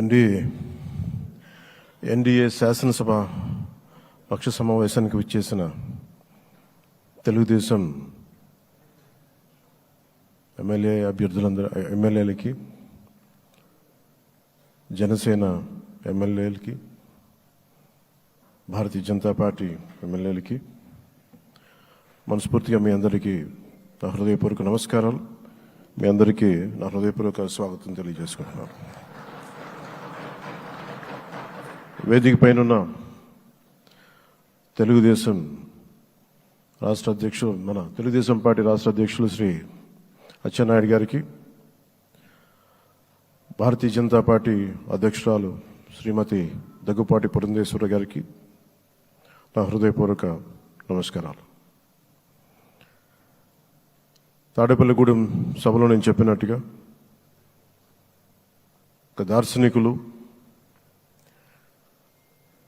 NDA NDA శాసనసభ పక్ష సమావేశానికి విచ్చేసిన తెలుగుదేశం ఎమ్మెల్యే అభ్యర్థులందరూ ఎమ్మెల్యేలకి జనసేన ఎమ్మెల్యేలకి భారతీయ జనతా పార్టీ ఎమ్మెల్యేలకి మనస్ఫూర్తిగా మీ అందరికీ నా హృదయపూర్వక నమస్కారాలు. మీ అందరికీ నా హృదయపూర్వక స్వాగతం తెలియజేసుకుంటున్నాను. వేదిక పైన తెలుగుదేశం రాష్ట్ర అధ్యక్షుడు మన తెలుగుదేశం పార్టీ రాష్ట్ర అధ్యక్షులు శ్రీ అచ్చెన్నాయుడు గారికి భారతీయ జనతా పార్టీ అధ్యక్షురాలు శ్రీమతి దగ్గుపాటి పురంధేశ్వర గారికి నా హృదయపూర్వక నమస్కారాలు. తాడేపల్లిగూడెం సభలో నేను చెప్పినట్టుగా ఒక దార్శనికులు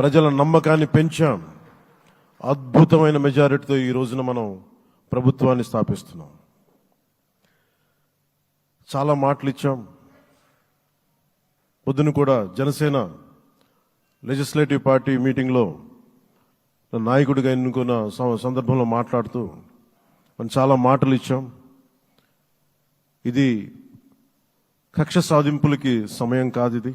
ప్రజల నమ్మకాన్ని పెంచాం. అద్భుతమైన మెజారిటీతో ఈ రోజున మనం ప్రభుత్వాన్ని స్థాపిస్తున్నాం. చాలా మాటలు ఇచ్చాం. పొద్దున కూడా జనసేన లెజిస్లేటివ్ పార్టీ మీటింగ్లో నాయకుడిగా ఎన్నుకున్న సందర్భంలో మాట్లాడుతూ మనం చాలా మాటలు ఇచ్చాం. ఇది కక్ష సాధింపులకి సమయం కాదు ఇది.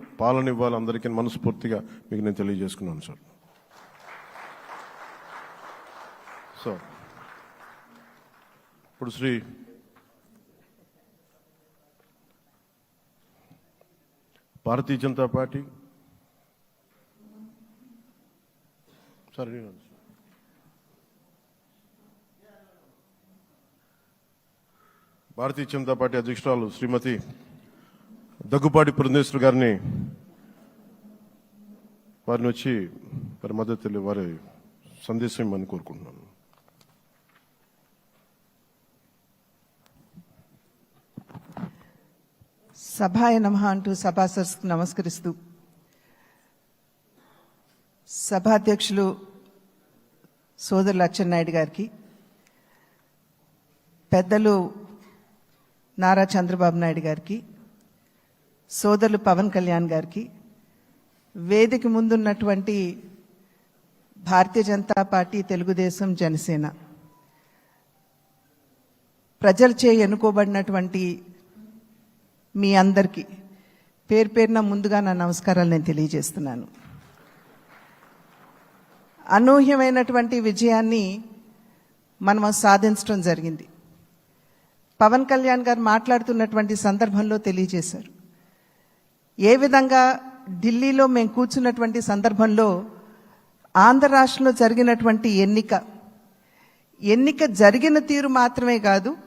పాలన ఇవ్వాలి అందరికీ మనస్ఫూర్తిగా మీకు నేను తెలియజేసుకున్నాను సార్. సో ఇప్పుడు శ్రీ భారతీయ జనతా పార్టీ సరే భారతీయ జనతా పార్టీ అధ్యక్షురాలు శ్రీమతి దగ్గుపాటి పురంధేశ్వర్ గారిని వారిని వచ్చి వారి మద్దతు వారి సందేశం ఇమ్మని కోరుకుంటున్నాను. సభాయ నమ అంటూ సభాసర్స్కు నమస్కరిస్తూ సభాధ్యక్షులు సోదరులు అచ్చెన్నాయుడు గారికి పెద్దలు నారా చంద్రబాబు నాయుడు గారికి సోదరులు పవన్ కళ్యాణ్ గారికి వేదిక ముందున్నటువంటి భారతీయ జనతా పార్టీ తెలుగుదేశం జనసేన. ప్రజలచే ఎన్నుకోబడినటువంటి మీ అందరికీ పేరు పేరున ముందుగా నా నమస్కారాలు నేను తెలియజేస్తున్నాను. అనూహ్యమైనటువంటి విజయాన్ని మనం సాధించడం జరిగింది. పవన్ కళ్యాణ్ గారు మాట్లాడుతున్నటువంటి సందర్భంలో తెలియజేశారు. ఏ విధంగా ఢిల్లీలో మేము కూర్చున్నటువంటి సందర్భంలో ఆంధ్ర రాష్ట్రంలో జరిగినటువంటి ఎన్నిక. ఎన్నిక జరిగిన తీరు మాత్రమే కాదు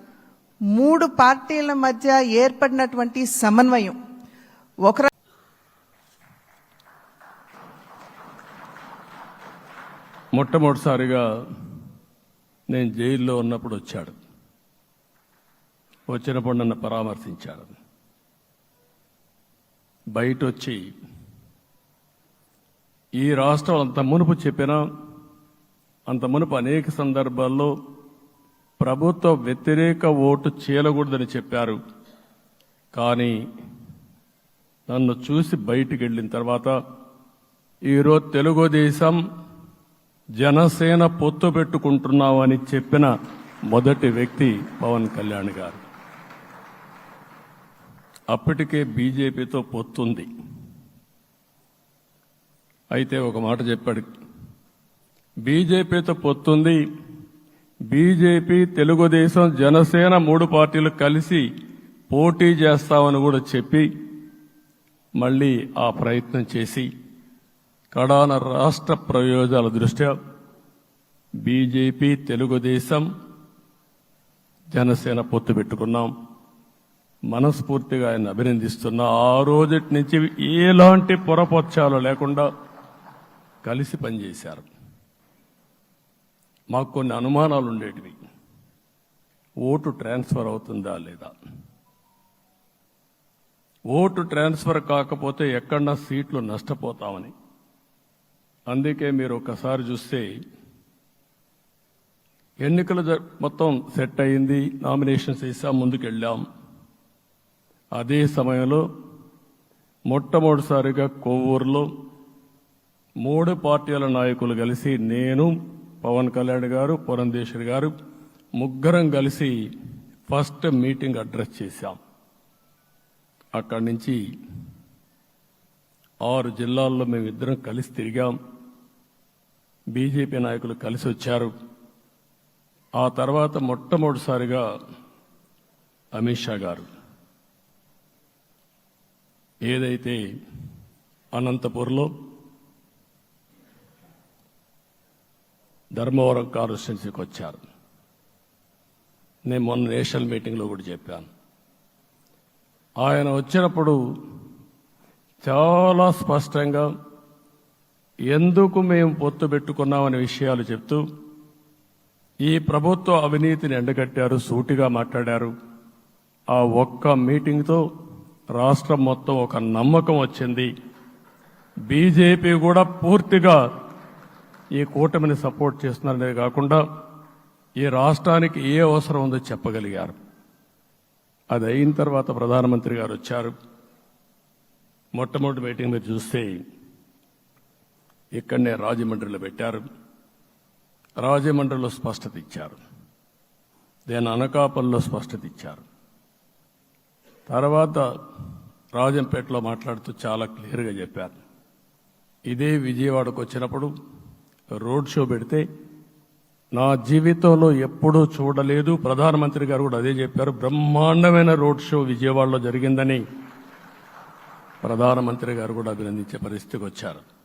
మూడు పార్టీల మధ్య ఏర్పడినటువంటి సమన్వయం. ఒక మొట్టమొదటిసారిగా నేను జైల్లో ఉన్నప్పుడు వచ్చాడు. వచ్చినప్పుడు నన్ను పరామర్శించాడు బయట వచ్చి ఈ రాష్ట్రం అంత మునుపు చెప్పినా అంత మునుపు అనేక సందర్భాల్లో ప్రభుత్వ వ్యతిరేక ఓటు చేయకూడదని చెప్పారు. కానీ నన్ను చూసి బయటికి వెళ్ళిన తర్వాత ఈరోజు తెలుగుదేశం జనసేన పొత్తు పెట్టుకుంటున్నామని చెప్పిన మొదటి వ్యక్తి పవన్ కళ్యాణ్ గారు. అప్పటికే బీజేపీతో పొత్తుంది. అయితే ఒక మాట చెప్పాడు. బీజేపీతో పొత్తుంది బీజేపీ తెలుగుదేశం జనసేన మూడు పార్టీలు కలిసి పోటీ చేస్తామని కూడా చెప్పి మళ్ళీ ఆ ప్రయత్నం చేసి కడాన రాష్ట్ర ప్రయోజనాల దృష్ట్యా బీజేపీ తెలుగుదేశం జనసేన పొత్తు పెట్టుకున్నాం. మనస్ఫూర్తిగా ఆయన అభినందిస్తున్నా ఆ రోజటి నుంచి ఎలాంటి పొరపచ్చాలు లేకుండా కలిసి పనిచేశారు. మాకు కొన్ని అనుమానాలు ఉండేటివి. ఓటు ట్రాన్స్ఫర్ అవుతుందా లేదా? ఓటు ట్రాన్స్ఫర్ కాకపోతే ఎక్కడన్నా సీట్లు నష్టపోతామని. అందుకే మీరు ఒకసారి చూస్తే ఎన్నికలు మొత్తం సెట్ అయింది నామినేషన్స్ వేసాం ముందుకెళ్ళాం. అదే సమయంలో మొట్టమొదటిసారిగా కొవ్వూరులో మూడు పార్టీల నాయకులు కలిసి నేను పవన్ కళ్యాణ్ గారు పురంధేశ్వరి గారు ముగ్గురం కలిసి ఫస్ట్ మీటింగ్ అడ్రస్ చేశాం. అక్కడి నుంచి ఆరు జిల్లాల్లో మేము ఇద్దరం కలిసి తిరిగాం. బీజేపీ నాయకులు కలిసి వచ్చారు. ఆ తర్వాత మొట్టమొదటిసారిగా అమిత్ షా గారు. ఏదైతే అనంతపూర్లో ధర్మవరం కాన్స్టిట్యున్సీకి వచ్చారు. నేను మొన్న నేషనల్ మీటింగ్లో కూడా చెప్పాను. ఆయన వచ్చినప్పుడు చాలా స్పష్టంగా ఎందుకు మేము పొత్తు పెట్టుకున్నామనే విషయాలు చెప్తూ ఈ ప్రభుత్వ అవినీతిని ఎండగట్టారు సూటిగా మాట్లాడారు. ఆ ఒక్క మీటింగ్తో రాష్ట్రం మొత్తం ఒక నమ్మకం వచ్చింది. బీజేపీ కూడా పూర్తిగా ఈ కూటమిని సపోర్ట్ చేస్తున్నారనే కాకుండా ఈ రాష్ట్రానికి ఏ అవసరం ఉందో చెప్పగలిగారు. అది అయిన తర్వాత ప్రధానమంత్రి గారు వచ్చారు. మొట్టమొదటి మీటింగ్ మీరు చూస్తే ఇక్కడనే రాజమండ్రిలో పెట్టారు. రాజమండ్రిలో స్పష్టత ఇచ్చారు. దేని అనకాపల్లిలో స్పష్టత ఇచ్చారు. తర్వాత రాజంపేటలో మాట్లాడుతూ చాలా క్లియర్గా చెప్పారు. ఇదే విజయవాడకు వచ్చినప్పుడు రోడ్ షో పెడితే నా జీవితంలో ఎప్పుడూ చూడలేదు. ప్రధానమంత్రి గారు కూడా అదే చెప్పారు. బ్రహ్మాండమైన రోడ్ షో విజయవాడలో జరిగిందని ప్రధానమంత్రి గారు కూడా అభినందించే పరిస్థితికి వచ్చారు.